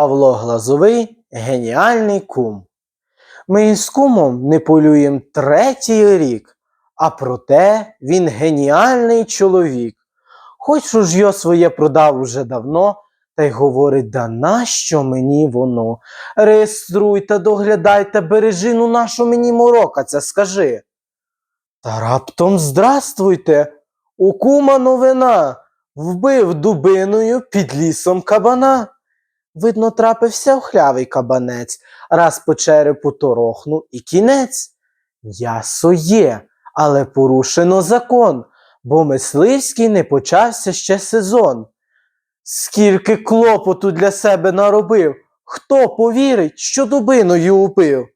Павло Глазовий геніальний кум. Ми із кумом не полюємо третій рік, а проте він геніальний чоловік. Хоч ж його своє продав уже давно, та й говорить, да нащо мені воно? Реєструйте, доглядайте, бережину нашу мені морокаться, скажи. Та раптом здравствуйте, у кума новина, вбив дубиною під лісом кабана. Видно, трапився охлявий кабанець, раз по черепу торохнув і кінець. Ясо є, але порушено закон, бо мисливський не почався ще сезон. Скільки клопоту для себе наробив, хто повірить, що дубиною убив?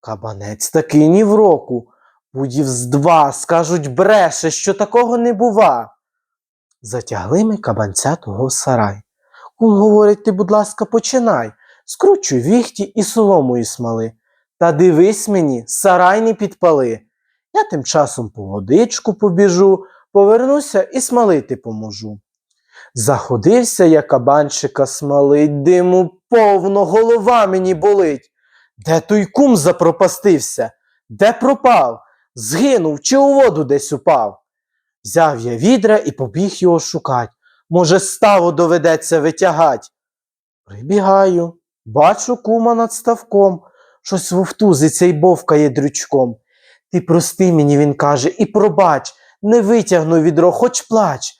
Кабанець таки ні в року, будів з два, скажуть, бреше, що такого не бува. Затягли ми кабанця того сарай. Кум говорить, ти, будь ласка, починай, скручуй віхті і соломою смали. Та дивись мені, сарай не підпали. Я тим часом по водичку побіжу, повернуся і смалити поможу. Заходився я кабанчика смалить, диму повно, голова мені болить. Де той кум запропастився? Де пропав? Згинув чи у воду десь упав? Взяв я відра і побіг його шукать. Може, ставу доведеться витягать. Прибігаю, бачу кума над ставком, щось вовтузиться й бовкає дрючком. Ти прости мені, він каже, і пробач, не витягну відро, хоч плач.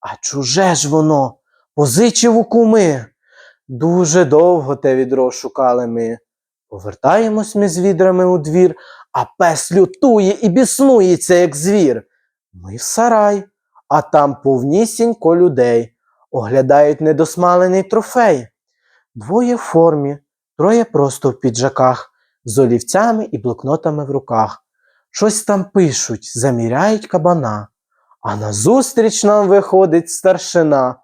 А чуже ж воно, позичив у куми. Дуже довго те відро шукали ми. Повертаємось ми з відрами у двір, а пес лютує і біснується, як звір. Ми в сарай, а там повнісінько людей. Оглядають недосмалений трофей. Двоє в формі, троє просто в піджаках, з олівцями і блокнотами в руках. Щось там пишуть, заміряють кабана. А назустріч нам виходить старшина.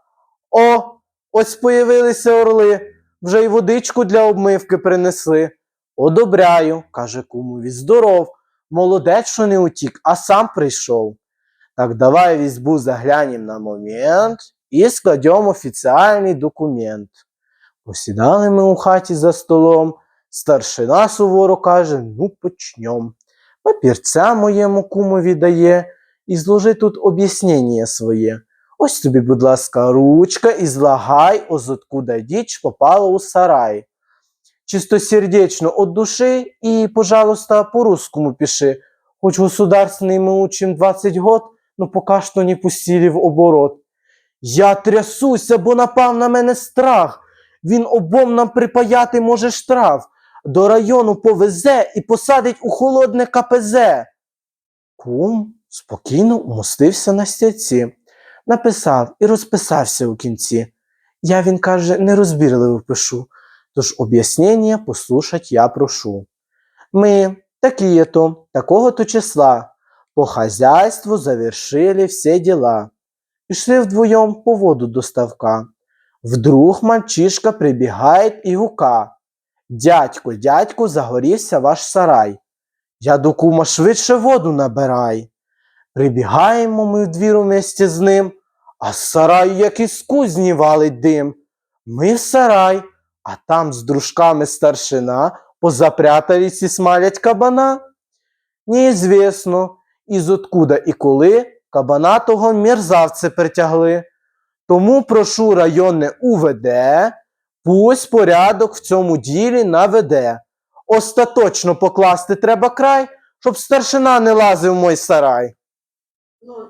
О, ось появилися орли, вже й водичку для обмивки принесли. Одобряю, каже кумові, здоров, молодець, що не утік, а сам прийшов. Так давай візьбу заглянем на момент і складемо офіціальний документ. Посідали ми у хаті за столом, старшина суворо каже, ну почнем. Папірця моєму кумові дає і зложи тут об'яснення своє. Ось тобі, будь ласка, ручка і злагай, ось откуда діч попала у сарай. Чистосердечно от души и, пожалуйста, по-русскому пиши. Хоть государственный мы учим 20 год, но пока что не пустили в оборот. Я трясуся, бо напав на мене страх. Він обом нам припаяти може штраф. До району повезе і посадить у холодне КПЗ. Кум спокійно умостився на стільці, написав і розписався у кінці. Я, він каже, нерозбірливо пишу, тож об'яснення послушать я прошу. Мы такие-то, такого-то числа, по хозяйству завершили все дела. И шли вдвоем по воду до ставка. Вдруг мальчишка прибігає і гука. Дядько, дядько, загорівся ваш сарай. Я до кума швидше воду набирай. Прибігаємо ми в двір уместе з ним, а з сараю, як із кузні валить дим. Ми в сарай, а там з дружками старшина позапрятались і смалять кабана. Неізвісно, із откуда і коли кабана того мерзавці притягли. Тому прошу районне УВД, пусть порядок в цьому ділі наведе. Остаточно покласти треба край, щоб старшина не лазив в мой сарай. Ну,